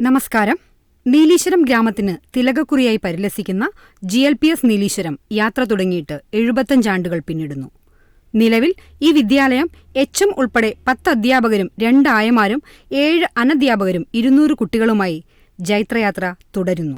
നമസ്കാരം. നീലീശ്വരം ഗ്രാമത്തിന് തിലകക്കുറിയായി പരിലസിക്കുന്ന G L P S Nileeshwaram യാത്ര തുടങ്ങിയിട്ട് എഴുപത്തഞ്ചാണ്ടുകൾ പിന്നിടുന്നു. നിലവിൽ ഈ വിദ്യാലയം എച്ച് എം ഉൾപ്പെടെ പത്ത് അധ്യാപകരും രണ്ട് ആയമാരും ഏഴ് അനധ്യാപകരും ഇരുന്നൂറ് കുട്ടികളുമായി ജൈത്രയാത്ര തുടരുന്നു.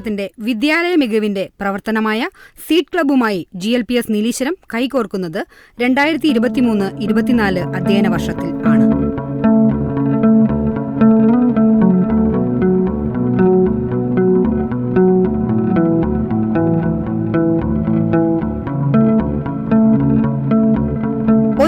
ദിനപത്രത്തിന്റെ വിദ്യാലയ മികവിന്റെ പ്രവർത്തനമായ seed ക്ലബ്ബുമായി G L P S Nileeshwaram കൈകോർക്കുന്നത് രണ്ടായിരത്തി ഇരുപത്തിമൂന്ന് ഇരുപത്തിനാല് അധ്യയന വർഷത്തിൽ ആണ്.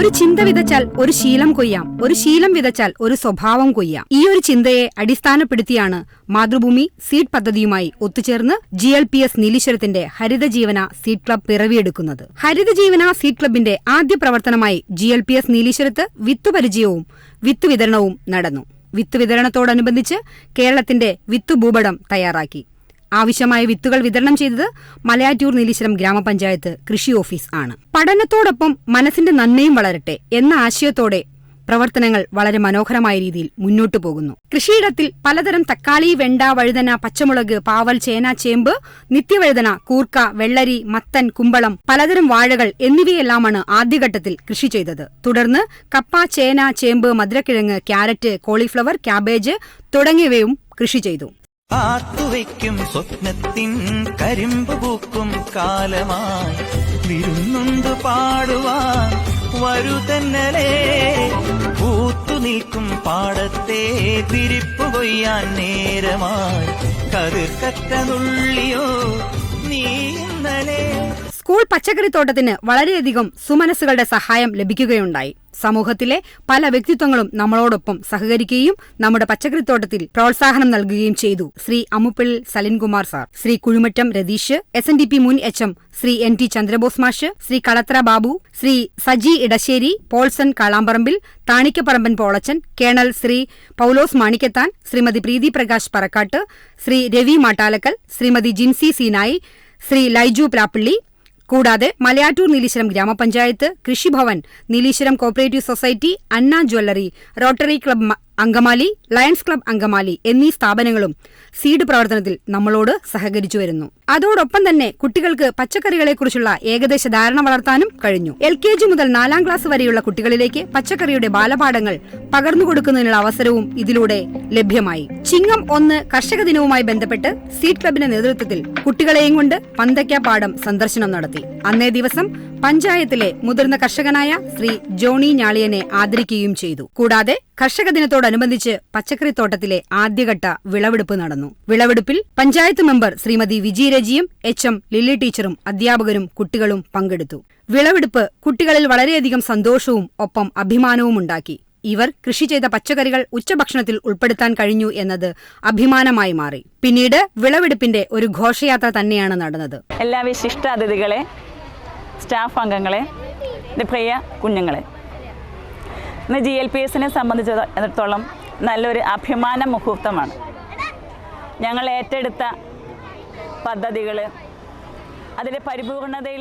ഒരു ചിന്ത വിതച്ചാൽ ഒരു ശീലം കൊയ്യാം. ഒരു ശീലം വിതച്ചാൽ ഒരു സ്വഭാവം കൊയ്യാം. ഈ ഒരു ചിന്തയെ അടിസ്ഥാനപ്പെടുത്തിയാണ് മാതൃഭൂമി സീഡ് പദ്ധതിയുമായി ഒത്തുചേർന്ന് ജി എൽ പി എസ് നീലീശ്വരത്തിന്റെ ഹരിതജീവന സീഡ് ക്ലബ് പിറവിയെടുക്കുന്നത്. ഹരിതജീവന സീഡ് ക്ലബിന്റെ ആദ്യ പ്രവർത്തനമായി ജി എൽ പി എസ് നീലീശ്വരത്ത് വിത്തുപരിചയവും വിത്ത് വിതരണവും നടന്നു. വിത്ത് വിതരണത്തോടനുബന്ധിച്ച് കേരളത്തിന്റെ വിത്ത് ഭൂപടം തയ്യാറാക്കി. ആവശ്യമായ വിത്തുകൾ വിതരണം ചെയ്തത് മലയാറ്റൂർ നീലീശ്വരം ഗ്രാമപഞ്ചായത്ത് കൃഷി ഓഫീസ് ആണ്. പഠനത്തോടൊപ്പം മനസ്സിന്റെ നന്മയും വളരട്ടെ എന്ന ആശയത്തോടെ പ്രവർത്തനങ്ങൾ വളരെ മനോഹരമായ രീതിയിൽ മുന്നോട്ടു പോകുന്നു. കൃഷിയിടത്തിൽ പലതരം തക്കാളി വെണ്ട വഴുതന പച്ചമുളക് പാവൽ ചേന ചേമ്പ് നിത്യവഴുതന കൂർക്ക വെള്ളരി മത്തൻ കുമ്പളം പലതരം വാഴകൾ എന്നിവയെല്ലാമാണ് ആദ്യഘട്ടത്തിൽ കൃഷി ചെയ്തത്. തുടർന്ന് കപ്പ ചേന ചേമ്പ് മധുരക്കിഴങ്ങ് ക്യാരറ്റ് കോളിഫ്ലവർ ക്യാബേജ് തുടങ്ങിയവയും കൃഷി ചെയ്തു. കാത്തുവയ്ക്കും സ്വപ്നത്തിൻ കരിമ്പ് പൂക്കും കാലമായി. വിരുന്നുണ്ട് പാടുവാൻ വരുതന്നലേ പൂത്തു നിൽക്കും പാടത്തെ തിരിപ്പു കൊയ്യാൻ നേരമായി. കതിർക്കറ്റ നുള്ളിയോ നീ ഇന്നലെ സ്കൂൾ പച്ചക്കറിത്തോട്ടത്തിന് വളരെയധികം സുമനസ്സുകളുടെ സഹായം ലഭിക്കുകയുണ്ടായി. സമൂഹത്തിലെ പല വ്യക്തിത്വങ്ങളും നമ്മളോടൊപ്പം സഹകരിക്കുകയും നമ്മുടെ പച്ചക്കറി തോട്ടത്തിൽ പ്രോത്സാഹനം നൽകുകയും ചെയ്തു. Shri Ammuppilli Salinkumar sir Shri Kuzhimattam Ratheesh S N D P മുൻ H M Shri N T Chandrabose മാഷ് ശ്രീ കളത്ര ബാബു ശ്രീ സജി ഇടശ്ശേരി പോൾസൺ കാളാമ്പറമ്പിൽ താണിക്കപ്പറമ്പൻ പോളച്ചൻ കേണൽ ശ്രീ പൌലോസ് മാണിക്കത്താൻ ശ്രീമതി പ്രീതി പ്രകാശ് പറക്കാട്ട് ശ്രീ രവി മാട്ടാലക്കൽ ശ്രീമതി ജിൻസി സീനായി ശ്രീ ലൈജു പ്ലാപ്പിള്ളി കൂടാതെ മലയാറ്റൂർ നീലീശ്വരം ഗ്രാമപഞ്ചായത്ത് Krishibhavan Nileeshwaram cooperative society Anna jewellery rotary club Angamaly lions club Angamaly എന്നീ സ്ഥാപനങ്ങളും seed പ്രവർത്തനത്തിൽ നമ്മളോട് സഹകരിച്ചു വരുന്നു. അതോടൊപ്പം തന്നെ കുട്ടികൾക്ക് പച്ചക്കറികളെക്കുറിച്ചുള്ള ഏകദേശ ധാരണ വളർത്താനും കഴിഞ്ഞു. എൽ കെ ജി മുതൽ നാലാം ക്ലാസ് വരെയുള്ള കുട്ടികളിലേക്ക് പച്ചക്കറിയുടെ ബാലപാഠങ്ങൾ പകർന്നു കൊടുക്കുന്നതിനുള്ള അവസരവും ഇതിലൂടെ ലഭ്യമായി. ചിങ്ങം ഒന്ന് കർഷക ദിനവുമായി ബന്ധപ്പെട്ട് സീറ്റ് ക്ലബിന്റെ നേതൃത്വത്തിൽ കുട്ടികളെയും കൊണ്ട് പന്തയ്ക്ക പാഠം സന്ദർശനം നടത്തി. അന്നേ ദിവസം പഞ്ചായത്തിലെ മുതിർന്ന കർഷകനായ ശ്രീ ജോണി ഞാളിയനെ ആദരിക്കുകയും ചെയ്തു. കൂടാതെ കർഷക ദിനത്തോടനുബന്ധിച്ച് പച്ചക്കറി പച്ചക്കറിത്തോട്ടത്തിലെ ആദ്യഘട്ട വിളവെടുപ്പ് നടന്നു. വിളവെടുപ്പിൽ പഞ്ചായത്ത് മെമ്പർ ശ്രീമതി വിജയരജിയും എച്ച് എം ലില്ലി ടീച്ചറും അധ്യാപകരും കുട്ടികളും പങ്കെടുത്തു. വിളവെടുപ്പ് കുട്ടികളിൽ വളരെയധികം സന്തോഷവും ഒപ്പം അഭിമാനവും ഉണ്ടാക്കി. ഇവർ കൃഷി ചെയ്ത പച്ചക്കറികൾ ഉച്ചഭക്ഷണത്തിൽ ഉൾപ്പെടുത്താൻ കഴിഞ്ഞു എന്നത് അഭിമാനമായി മാറി. പിന്നീട് വിളവെടുപ്പിന്റെ ഒരു ഘോഷയാത്ര തന്നെയാണ് നടന്നത്. എല്ലാ വിശിഷ്ട അതിഥികളെ സ്റ്റാഫ് അംഗങ്ങളെ പ്രിയ കുഞ്ഞുങ്ങളെ. ജി എൽ പി എസിനെ സംബന്ധിച്ചിടത്തോളം നല്ലൊരു അഭിമാന മുഹൂർത്തമാണ്. ഞങ്ങൾ ഏറ്റെടുത്ത പദ്ധതികൾ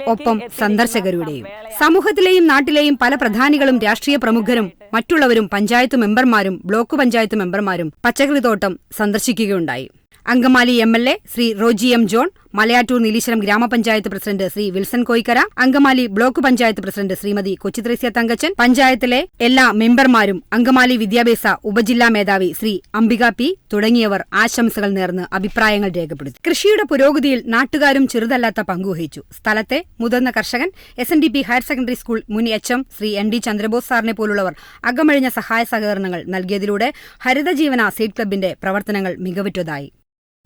ഒപ്പം സന്ദർശകരുടെയും സമൂഹത്തിലെയും നാട്ടിലെയും പല പ്രധാനികളും രാഷ്ട്രീയ പ്രമുഖരും മറ്റുള്ളവരും പഞ്ചായത്ത് മെമ്പർമാരും ബ്ലോക്ക് പഞ്ചായത്ത് മെമ്പർമാരും പച്ചക്കറിത്തോട്ടം സന്ദർശിക്കുകയുണ്ടായി. Angamaly M L A Shri Roji M John Malayattoor Nileeshwaram ഗ്രാമപഞ്ചായത്ത് president Shri Wilson Koikkara Angamaly block panchayat president Shrimati Kochuthresia Thankachan പഞ്ചായത്തിലെ എല്ലാ മെമ്പർമാരും അങ്കമാലി വിദ്യാഭ്യാസ ഉപജില്ലാ മേധാവി ശ്രീ അംബിക പി തുടങ്ങിയവർ ആശംസകൾ നേർന്ന് അഭിപ്രായങ്ങൾ രേഖപ്പെടുത്തി. കൃഷിയുടെ പുരോഗതിയിൽ നാട്ടുകാരും ചെറുതല്ലാത്ത പങ്കുവഹിച്ചു സ്ഥലത്തെ മുതിർന്ന കർഷകൻ S N D P higher secondary school മുൻ H M Shri N D Chandrabose സാറിനെ പോലുള്ളവർ അകമഴിഞ്ഞ സഹായ സഹകരണങ്ങൾ നൽകിയതിലൂടെ ഹരിതജീവന സീഡ് ക്ലബിന്റെ പ്രവർത്തനങ്ങൾ മികവുറ്റതായി.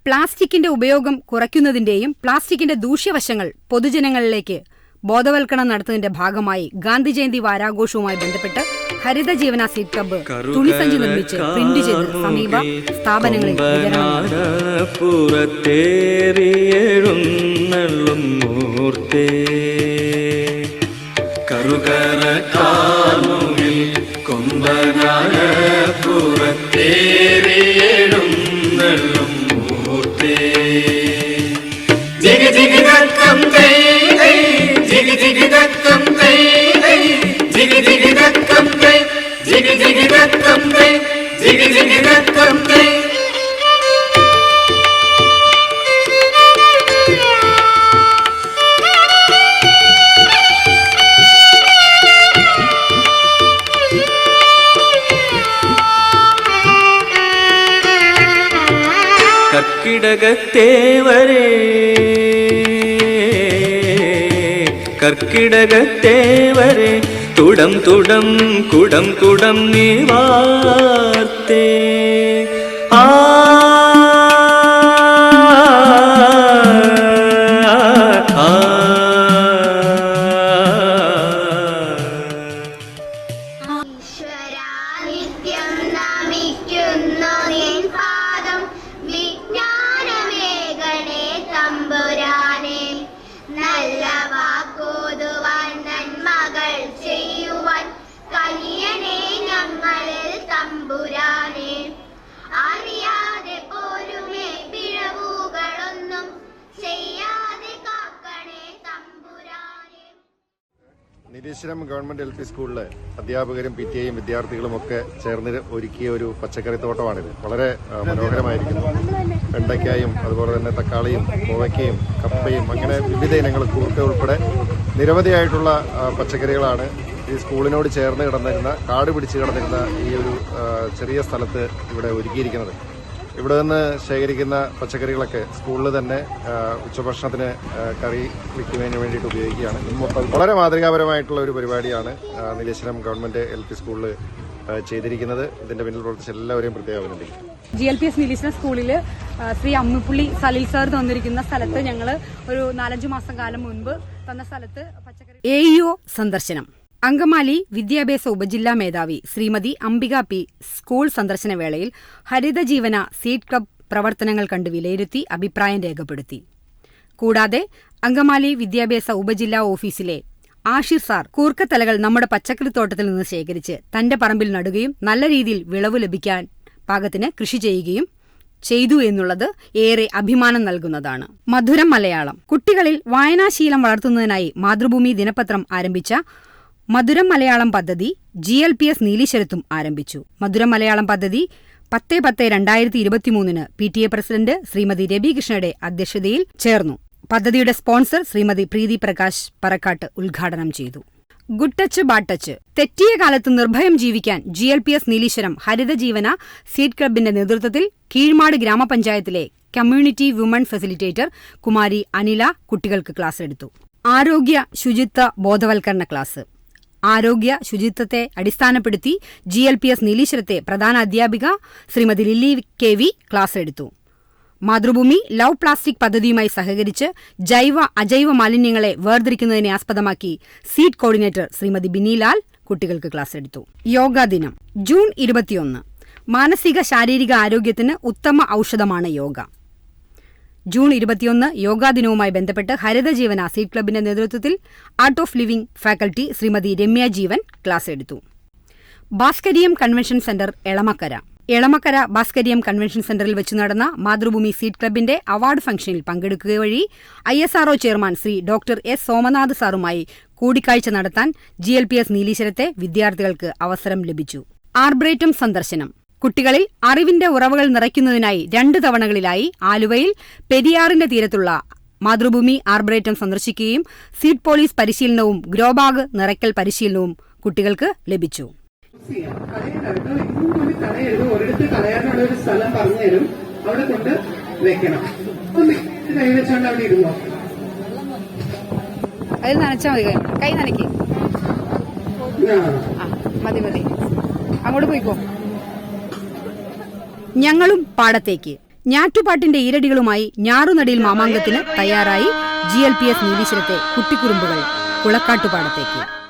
പ്ലാസ്റ്റിക്കിന്റെ ഉപയോഗം കുറയ്ക്കുന്നതിന്റെയും പ്ലാസ്റ്റിക്കിന്റെ ദൂഷ്യവശങ്ങൾ പൊതുജനങ്ങളിലേക്ക് ബോധവൽക്കരണം നടത്തുന്നതിന്റെ ഭാഗമായി ഗാന്ധി ജയന്തി വാരാഘോഷവുമായി ബന്ധപ്പെട്ട് ഹരിത ജീവന സീറ്റ് ക്ലബ്ബ് തുണിസഞ്ചി നിർമ്മിച്ച് പ്രിന്റ് ചെയ്ത് സമീപ സ്ഥാപനങ്ങളിൽ വിതരണം നടത്തി. പുറത്തേറിയെഴുന്നള്ളും മൂർത്തേ കറുകര കാമുകിൽ കൊമ്പനായ പുറത്തേറിയെഴുന്നള്ളും കർക്കിടകത്തേവരെ തുടം തുടം കുടം കുടം നീ വാർത്തേ. നിരീശ്വരം ഗവൺമെന്റ് എൽ പി സ്കൂളിലെ അധ്യാപകരും പി ടി ഐയും വിദ്യാർത്ഥികളും ഒക്കെ ചേർന്ന് ഒരുക്കിയ ഒരു പച്ചക്കറി തോട്ടമാണിത്. വളരെ മനോഹരമായിരിക്കുന്നു. വെണ്ടയ്ക്കായും അതുപോലെ തന്നെ തക്കാളിയും കോവയ്ക്കയും കപ്പയും അങ്ങനെ വിവിധ ഇനങ്ങൾ കൂർക്ക ഉൾപ്പെടെ നിരവധിയായിട്ടുള്ള പച്ചക്കറികളാണ് ഈ സ്കൂളിനോട് ചേർന്ന് കിടന്നിരുന്ന കാട് പിടിച്ച് കിടന്നിരുന്ന ഈ ഒരു ചെറിയ സ്ഥലത്ത് ഇവിടെ ഒരുക്കിയിരിക്കുന്നത്. ഇവിടെ നിന്ന് ശേഖരിക്കുന്ന പച്ചക്കറികളൊക്കെ സ്കൂളിൽ തന്നെ ഉച്ചഭക്ഷണത്തിന് കറി വിൽക്കുന്നതിന് വേണ്ടിയിട്ട് ഉപയോഗിക്കുകയാണ്. മൊത്തം വളരെ മാതൃകാപരമായിട്ടുള്ള ഒരു പരിപാടിയാണ് നീലേശ്വരം ഗവൺമെന്റ് എൽ പി സ്കൂളിൽ ചെയ്തിരിക്കുന്നത്. ഇതിന്റെ പിന്നിൽ പ്രവർത്തിച്ച എല്ലാവരെയും പ്രത്യേകം അഭിനന്ദിക്കും G L P S Nileeshwara സ്കൂളിൽ ശ്രീ അമ്മിപ്പുള്ളി സലിൽ സാർ തന്നിരിക്കുന്ന സ്ഥലത്ത് ഞങ്ങൾ ഒരു നാലഞ്ച് മാസം കാലം മുൻപ് തന്ന സ്ഥലത്ത് പച്ചക്കറി എ സന്ദർശനം. അങ്കമാലി വിദ്യാഭ്യാസ ഉപജില്ലാ മേധാവി ശ്രീമതി അംബിക പി സ്കൂൾ സന്ദർശനവേളയിൽ ഹരിതജീവന സീഡ് ക്ലബ് പ്രവർത്തനങ്ങൾ കണ്ട് വിലയിരുത്തി അഭിപ്രായം രേഖപ്പെടുത്തി. കൂടാതെ അങ്കമാലി വിദ്യാഭ്യാസ ഉപജില്ലാ ഓഫീസിലെ ആഷിർ സാർ കൂർക്കത്തലകൾ നമ്മുടെ പച്ചക്കറിത്തോട്ടത്തിൽ നിന്ന് ശേഖരിച്ച് തന്റെ പറമ്പിൽ നടുകയും നല്ല രീതിയിൽ വിളവ് ലഭിക്കാൻ പാകത്തിന് കൃഷി ചെയ്യുകയും ചെയ്തു എന്നുള്ളത് ഏറെ അഭിമാനം നൽകുന്നതാണ്. മധുരം മലയാളം. കുട്ടികളിൽ വായനാശീലം വളർത്തുന്നതിനായി മാതൃഭൂമി ദിനപത്രം ആരംഭിച്ച മധുരം മലയാളം പദ്ധതി ജി എൽ പി എസ് നീലീശ്വരത്തും ആരംഭിച്ചു. മധുരം മലയാളം പദ്ധതി പത്ത് പത്ത് രണ്ടായിരത്തി ഇരുപത്തിമൂന്നിന് P T A president Shrimati Ravi കൃഷ്ണയുടെ അധ്യക്ഷതയിൽ ചേർന്നു. പദ്ധതിയുടെ സ്പോൺസർ ശ്രീമതി പ്രീതി പ്രകാശ് പറക്കാട്ട് ഉദ്ഘാടനം ചെയ്തു. ഗുഡ് ടച്ച് ബാഡ് ടച്ച് തെറ്റിയ കാലത്ത് നിർഭയം ജീവിക്കാൻ G L P S Nileeshwaram Harithajeevana seed ക്ലബിന്റെ നേതൃത്വത്തിൽ കീഴ്മാട് ഗ്രാമപഞ്ചായത്തിലെ community woman facilitator Kumari Anila കുട്ടികൾക്ക് ക്ലാസ് എടുത്തു. ആരോഗ്യ ശുചിത്വ ബോധവൽക്കരണ ക്ലാസ്. ആരോഗ്യ ശുചിത്വത്തെ അടിസ്ഥാനപ്പെടുത്തി ജി എൽ പി എസ് നീലീശ്വരത്തെ പ്രധാന അധ്യാപിക Shrimati Lilly K V class എടുത്തു. മാതൃഭൂമി ലവ് പ്ലാസ്റ്റിക് പദ്ധതിയുമായി സഹകരിച്ച് ജൈവ അജൈവ മാലിന്യങ്ങളെ വേർതിരിക്കുന്നതിനെ ആസ്പദമാക്കി സീറ്റ് കോർഡിനേറ്റർ ശ്രീമതി ബിനിലാൽ കുട്ടികൾക്ക് ക്ലാസ് എടുത്തു. യോഗാ ദിനം ജൂൺ ഇരുപത്തിയൊന്ന്. മാനസിക ശാരീരിക ആരോഗ്യത്തിന് ഉത്തമ ഔഷധമാണ് യോഗ. ജൂൺ ഇരുപത്തിയൊന്ന് യോഗാ ദിനവുമായി ബന്ധപ്പെട്ട് ഹരിതജീവന സീറ്റ് ക്ലബിന്റെ നേതൃത്വത്തിൽ art of living faculty Shrimati Ramya Jeevan class എടുത്തു. Bhaskareeyam convention centre Elamakkara. Elamakkara Bhaskareeyam convention സെന്ററിൽ വെച്ച് നടന്ന മാതൃഭൂമി സീറ്റ് ക്ലബിന്റെ അവാർഡ് ഫംഗ്ഷനിൽ പങ്കെടുക്കുക വഴി I S R O chairman Shri doctor S Somanath സാറുമായി കൂടിക്കാഴ്ച നടത്താൻ ജി എൽ പി എസ് നീലീശ്വരത്തെ വിദ്യാർത്ഥികൾക്ക് അവസരം ലഭിച്ചു. ആർബ്രേറ്റം സന്ദർശനം. കുട്ടികളിൽ അറിവിന്റെ ഉറവകൾ നിറയ്ക്കുന്നതിനായി രണ്ട് തവണകളിലായി ആലുവയിൽ പെരിയാറിന്റെ തീരത്തുള്ള മാതൃഭൂമി ആർബറേറ്റം സന്ദർശിക്കുകയും സീഡ് പോലീസ് പരിശീലനവും ഗ്രോബാഗ് നിറയ്ക്കൽ പരിശീലനവും കുട്ടികൾക്ക് ലഭിച്ചു. കളയാനുള്ള ഒരു സ്ഥലം പറഞ്ഞു തരും അവിടെ കൊണ്ട് വെക്കണം ഒന്ന് കൈ വെച്ചോണ്ട് അവിടെ ഇരുന്നോ അതിൽ നനച്ചാ മതി. കൈ. നനയ്ക്ക്. മതി മതി. അങ്ങോട്ട് പോയിക്കോ. ഞങ്ങളും പാടത്തേക്ക്. ഞാറ്റുപാട്ടിന്റെ ഈരടികളുമായി ഞാറുനടിയിൽ മാമാങ്കത്തിന് തയ്യാറായി ജി എൽ പി എസ് നീലീശ്വരത്തെ കുട്ടിക്കുറുമ്പുകൾ കുളക്കാട്ടുപാടത്തേക്ക്.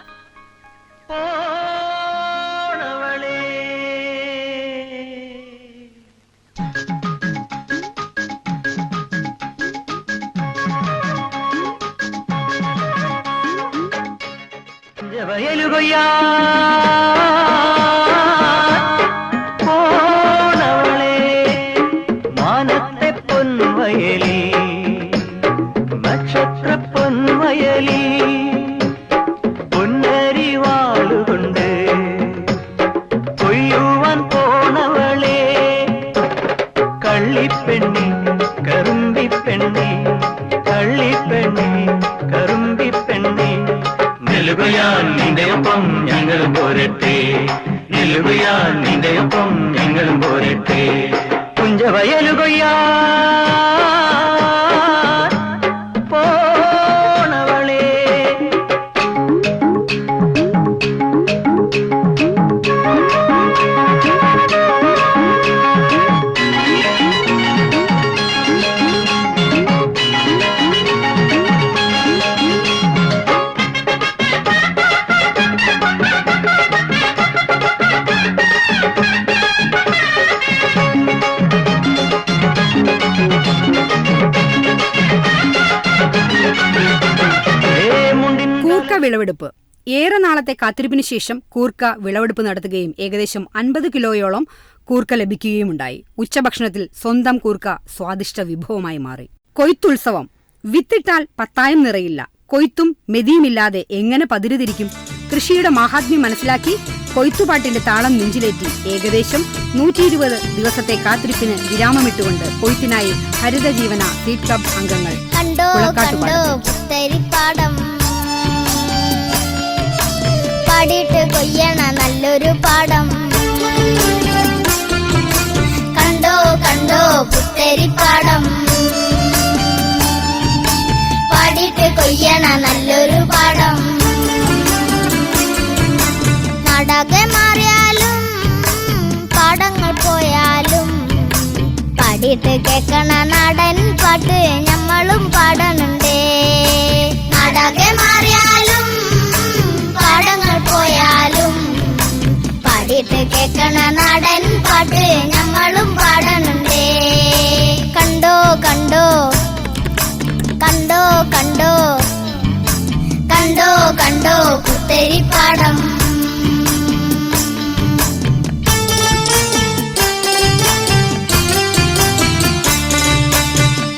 ഏറെ നാളത്തെ കാത്തിരിപ്പിന് ശേഷം കൂർക്ക വിളവെടുപ്പ് നടത്തുകയും ഏകദേശം അൻപത് കിലോയോളം കൂർക്ക ലഭിക്കുകയുമുണ്ടായി. ഉച്ചഭക്ഷണത്തിൽ സ്വന്തം കൂർക്ക സ്വാദിഷ്ട വിഭവമായി മാറി. കൊയ്ത്തുത്സവം. വിത്തിട്ടാൽ പത്തായം നിറയില്ല. കൊയ്ത്തും മെതിയുമില്ലാതെ എങ്ങനെ പതിരുതിരിക്കും? കൃഷിയുടെ മാഹാത്മ്യം മനസ്സിലാക്കി കൊയ്ത്തുപാട്ടിന്റെ താളം നെഞ്ചിലേറ്റി ഏകദേശം നൂറ്റി ഇരുപത് ദിവസത്തെ കാത്തിരിപ്പിന് വിരാമമിട്ടുകൊണ്ട് കൊയ്ത്തിനായി ഹരിതജീവന സീഡ് ക്ലബ് അംഗങ്ങൾ കണ്ടോ കണ്ടോ പാടിയിട്ട് കൊയ്യണ നല്ലൊരു പാടം കണ്ടോ കണ്ടോ പുത്തരിപ്പാടം പാടിയിട്ട് കൊയ്യണ നല്ലൊരു പാടം നാടക മാറിയാലും പാടങ്ങൾ പോയാലും പാടിയിട്ട് കേക്കണ നാടൻ പാട്ട് ഞമ്മളും പാടണുണ്ടേ. നാടക മാറിയാലും നാടൻ പാട്ട് നമ്മളും പാടണുണ്ടേ. കണ്ടോ കണ്ടോ കണ്ടോ കണ്ടോ കണ്ടോ കണ്ടോ പുത്തരിപ്പാടം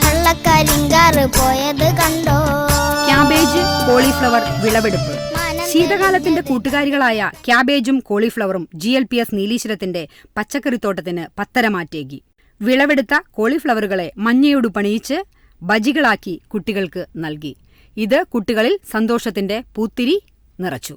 കള്ളക്കരിങ്കാറ് പോയത് കണ്ടോ? ക്യാബേജ് കോളിഫ്ലവർ വിളവെടുപ്പ്. ശീതകാലത്തിന്റെ കൂട്ടുകാരികളായ ക്യാബേജും കോളിഫ്ലവറും ജി എൽ പി എസ് നീലീശ്വരത്തിന്റെ പച്ചക്കറിത്തോട്ടത്തിന് പത്തരമാറ്റേകി വിളവെടുത്ത കോളിഫ്ലവറുകളെ മഞ്ഞയോട് പണിയിച്ച് ബജികളാക്കി കുട്ടികൾക്ക് നൽകി. ഇത് കുട്ടികളിൽ സന്തോഷത്തിന്റെ പൂത്തിരി നിറച്ചു.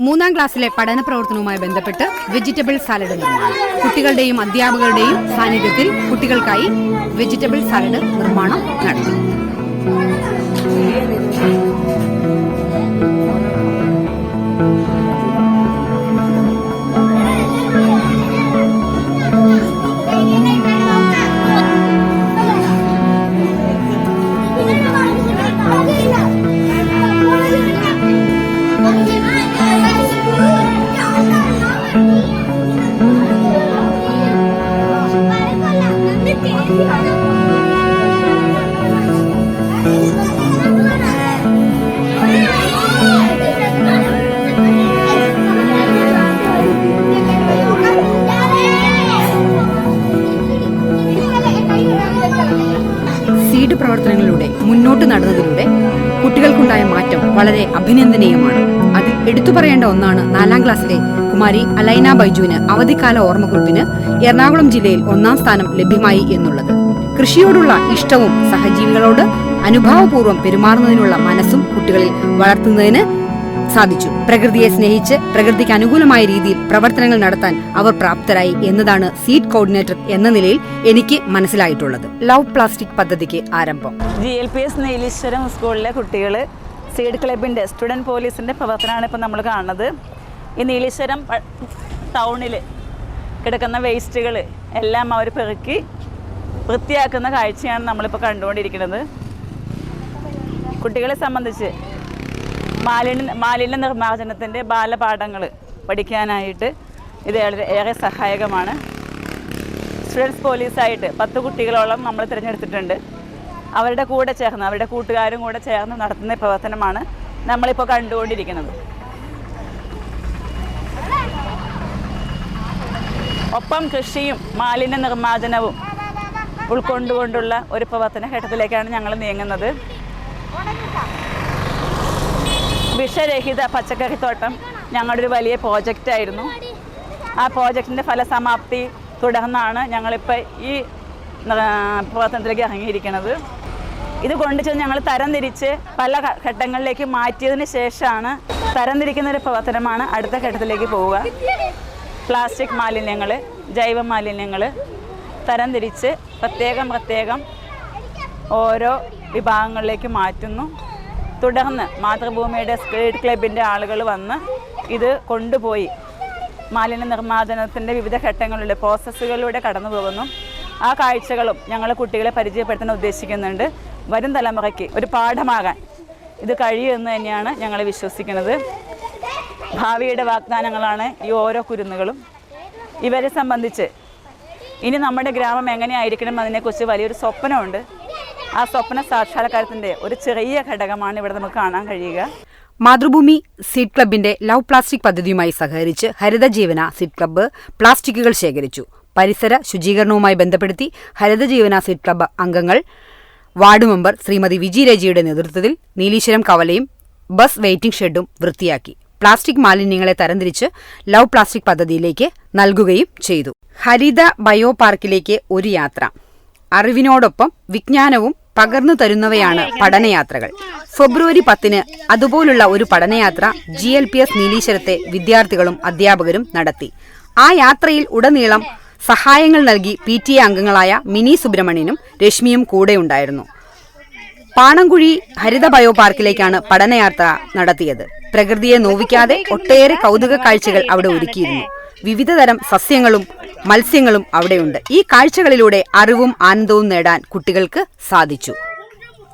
മൂന്നാം ക്ലാസ്സിലെ പഠന പ്രവർത്തനവുമായി ബന്ധപ്പെട്ട് വെജിറ്റബിൾ സാലഡ് നിർമ്മാണം. കുട്ടികളുടെയും അധ്യാപകരുടെയും സാന്നിധ്യത്തിൽ കുട്ടികൾക്കായി വെജിറ്റബിൾ സാലഡ് നിർമ്മാണം നടത്തി പ്രവർത്തനങ്ങളിലൂടെ മുന്നോട്ട് നടന്നതിലൂടെ കുട്ടികൾക്കുണ്ടായ മാറ്റം വളരെ അഭിനന്ദനീയമാണ്. അതിൽ എടുത്തു പറയേണ്ട ഒന്നാണ് നാലാം ക്ലാസ്സിലെ കുമാരി അലൈന ബൈജുവിന് അവധിക്കാല ഓർമ്മക്കുറിപ്പിന് എറണാകുളം ജില്ലയിൽ ഒന്നാം സ്ഥാനം ലഭ്യമായി എന്നുള്ളത്. കൃഷിയോടുള്ള ഇഷ്ടവും സഹജീവികളോട് അനുഭാവപൂർവം പെരുമാറുന്നതിനുള്ള മനസ്സും കുട്ടികളിൽ വളർത്തുന്നതിന് സാധിച്ചു. പ്രകൃതിയെ സ്നേഹിച്ച് പ്രകൃതിക്ക് അനുകൂലമായ രീതിയിൽ പ്രവർത്തനങ്ങൾ നടത്താൻ അവർ പ്രാപ്തരായി എന്നതാണ് സീറ്റ് കോർഡിനേറ്റർ എന്ന നിലയിൽ എനിക്ക് മനസ്സിലായിട്ടുള്ളത്. ലവ് പ്ലാസ്റ്റിക് പദ്ധതിക്ക് ആരംഭം. G L P S Nileeshwaram സ്കൂളിലെ കുട്ടികൾ സീഡ് ക്ലബിന്റെ സ്റ്റുഡന്റ് പോലീസിന്റെ പ്രവർത്തനമാണ് ഇപ്പോൾ നമ്മൾ കാണുന്നത്. ഈ നീലീശ്വരം ടൗണിൽ കിടക്കുന്ന വേസ്റ്റുകൾ എല്ലാം അവർ പെറുക്കി വൃത്തിയാക്കുന്ന കാഴ്ചയാണ് നമ്മളിപ്പോൾ കണ്ടുകൊണ്ടിരിക്കുന്നത്. കുട്ടികളെ സംബന്ധിച്ച് മാലിന്യ മാലിന്യ നിർമ്മാർജനത്തിന്റെ ബാലപാഠങ്ങൾ പഠിക്കാനായിട്ട് ഇത് ഏറെ സഹായകമാണ്. സ്റ്റുഡൻസ് പോലീസായിട്ട് പത്ത് കുട്ടികളോളം നമ്മൾ തിരഞ്ഞെടുത്തിട്ടുണ്ട്. അവരുടെ കൂടെ ചേർന്ന് അവരുടെ കൂട്ടുകാരും കൂടെ ചേർന്ന് നടത്തുന്ന പ്രവർത്തനമാണ് നമ്മളിപ്പോൾ കണ്ടുകൊണ്ടിരിക്കുന്നത്. ഒപ്പം കൃഷിയും മാലിന്യ നിർമ്മാർജനവും ഉൾക്കൊണ്ടുകൊണ്ടുള്ള ഒരു പ്രവർത്തന ഘട്ടത്തിലേക്കാണ് ഞങ്ങൾ നീങ്ങുന്നത്. വിഷരഹിത പച്ചക്കറിത്തോട്ടം ഞങ്ങളുടെ ഒരു വലിയ പ്രോജക്റ്റ് ആയിരുന്നു. ആ പ്രോജക്റ്റിന്റെ ഫലസമാപ്തി തുടർന്നാണ് ഞങ്ങളിപ്പോൾ ഈ പ്രവർത്തനത്തിലേക്ക് ഇറങ്ങിയിരിക്കുന്നത്. ഇത് കൊണ്ടുചെന്ന് ഞങ്ങൾ തരംതിരിച്ച് പല ഘട്ടങ്ങളിലേക്ക് മാറ്റിയതിന് ശേഷമാണ് തരംതിരിക്കുന്ന ഒരു പ്രവർത്തനമാണ് അടുത്ത ഘട്ടത്തിലേക്ക് പോവുക. പ്ലാസ്റ്റിക് മാലിന്യങ്ങൾ ജൈവ മാലിന്യങ്ങൾ തരംതിരിച്ച് പ്രത്യേകം പ്രത്യേകം ഓരോ വിഭാഗങ്ങളിലേക്ക് മാറ്റുന്നു. തുടർന്ന് മാതൃഭൂമിയുടെ സ്കേഡ് ക്ലബിന്റെ ആളുകൾ വന്ന് ഇത് കൊണ്ടുപോയി. മാലിന്യ നിർമ്മാർജനത്തിന്റെ വിവിധ ഘട്ടങ്ങളിലൂടെ പ്രോസസ്സുകളിലൂടെ കടന്നു പോകുന്നു. ആ കാഴ്ചകളും ഞങ്ങൾ കുട്ടികളെ പരിചയപ്പെടുത്താൻ ഉദ്ദേശിക്കുന്നുണ്ട്. വരും തലമുറയ്ക്ക് ഒരു പാഠമാകാൻ ഇത് കഴിയുമെന്ന് തന്നെയാണ് ഞങ്ങൾ വിശ്വസിക്കുന്നത്. ഭാവിയുടെ വാഗ്ദാനങ്ങളാണ് ഈ ഓരോ കുരുന്നുകളും. ഇവരെ സംബന്ധിച്ച് ഇനി നമ്മുടെ ഗ്രാമം എങ്ങനെയായിരിക്കണം അതിനെക്കുറിച്ച് വലിയൊരു സ്വപ്നമുണ്ട്. ആ സ്വപ്ന സാക്ഷാത്കാരത്തിന്റെ ഒരു ചെറിയ ഘടകമാണ് ഇവിടെ നമുക്ക് കാണാൻ കഴിയുക. മാതൃഭൂമി സീഡ് ക്ലബിന്റെ ലവ് പ്ലാസ്റ്റിക് പദ്ധതിയുമായി സഹകരിച്ച് ഹരിതജീവന സീഡ് ക്ലബ്ബ് പ്ലാസ്റ്റിക്കുകൾ ശേഖരിച്ചു. പരിസര ശുചീകരണവുമായി ബന്ധപ്പെടുത്തി ഹരിതജീവന സീഡ് ക്ലബ്ബ് അംഗങ്ങൾ വാർഡ് മെമ്പർ ശ്രീമതി വിജി രജിയുടെ നേതൃത്വത്തിൽ നീലീശ്വരം കവലയും ബസ് വെയിറ്റിംഗ് ഷെഡും വൃത്തിയാക്കി. പ്ലാസ്റ്റിക് മാലിന്യങ്ങളെ തരംതിരിച്ച് ലവ് പ്ലാസ്റ്റിക് പദ്ധതിയിലേക്ക് നൽകുകയും ചെയ്തു. ഹരിത ബയോ പാർക്കിലേക്ക് ഒരു യാത്ര. അറിവിനോടൊപ്പം വിജ്ഞാനവും പകർന്നു തരുന്നവയാണ് പഠനയാത്രകൾ. ഫെബ്രുവരി പത്തിന് അതുപോലുള്ള ഒരു പഠനയാത്ര ജി എൽ പി എസ് നീലീശ്വരത്തെ വിദ്യാർത്ഥികളും അധ്യാപകരും നടത്തി. ആ യാത്രയിൽ ഉടനീളം സഹായങ്ങൾ നൽകി പി ടി എ അംഗങ്ങളായ മിനി സുബ്രഹ്മണ്യനും രശ്മിയും കൂടെയുണ്ടായിരുന്നു പാണങ്കുഴി ഹരിത ബയോ പാർക്കിലേക്കാണ് പഠനയാത്ര നടത്തിയത്. പ്രകൃതിയെ നോവിക്കാതെ ഒട്ടേറെ കൗതുക കാഴ്ചകൾ അവിടെ ഒരുക്കിയിരുന്നു. വിവിധതരം സസ്യങ്ങളും മത്സ്യങ്ങളും അവിടെയുണ്ട്. ഈ കാഴ്ചകളിലൂടെ അറിവും ആനന്ദവും നേടാൻ കുട്ടികൾക്ക് സാധിച്ചു.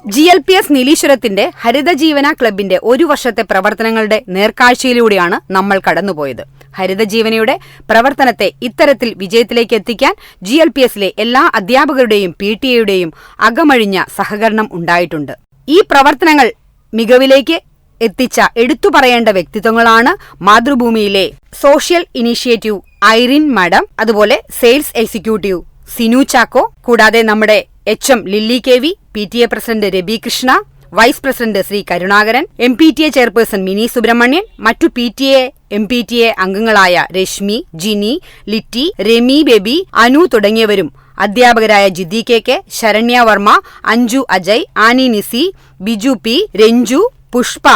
ജി എൽ പി എസ് നീലീശ്വരത്തിന്റെ ഹരിതജീവന ക്ലബിന്റെ ഒരു വർഷത്തെ പ്രവർത്തനങ്ങളുടെ നേർക്കാഴ്ചയിലൂടെയാണ് നമ്മൾ കടന്നുപോയത്. ഹരിതജീവനയുടെ പ്രവർത്തനത്തെ ഇത്തരത്തിൽ വിജയത്തിലേക്ക് എത്തിക്കാൻ ജി എൽ പി എസിലെ എല്ലാ അധ്യാപകരുടെയും പി ടി എയുടെയും അകമഴിഞ്ഞ സഹകരണം ഉണ്ടായിട്ടുണ്ട്. ഈ പ്രവർത്തനങ്ങൾ മികവിലേക്ക് എത്തിച്ച എടുത്തു പറയേണ്ട വ്യക്തിത്വങ്ങളാണ് മാതൃഭൂമിയിലെ സോഷ്യൽ ഇനീഷ്യേറ്റീവ് ഐറിൻ മാഡം അതുപോലെ സെയിൽസ് എക്സിക്യൂട്ടീവ് സിനു ചാക്കോ കൂടാതെ നമ്മുടെ H M Lilly K V P T A president Rabi Krishna vice president Shri Karunakaran M P T A chairperson Mini Subrahmanyan മറ്റു P T A M P T A അംഗങ്ങളായ Rashmi Jini Litty Rami Baby Anu തുടങ്ങിയവരും അധ്യാപകരായ Jithi K K Saranya Varma Anju Ajay Annie Nisi Biju P Ranju Pushpa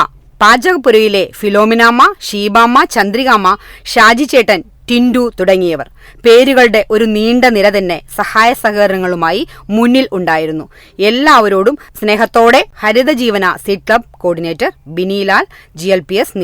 പാചകപ്പുരയിലെ Philominamma ഷീബാമ്മ Chandrikamma Shaji ചേട്ടൻ ടിൻഡു തുടങ്ങിയവർ. പേരുകളുടെ ഒരു നീണ്ട നിര തന്നെ സഹായ സഹകരണങ്ങളുമായി മുന്നിൽ ഉണ്ടായിരുന്നു. എല്ലാവരോടും സ്നേഹത്തോടെ Harithajeevana seed club coordinator Binilal G L P S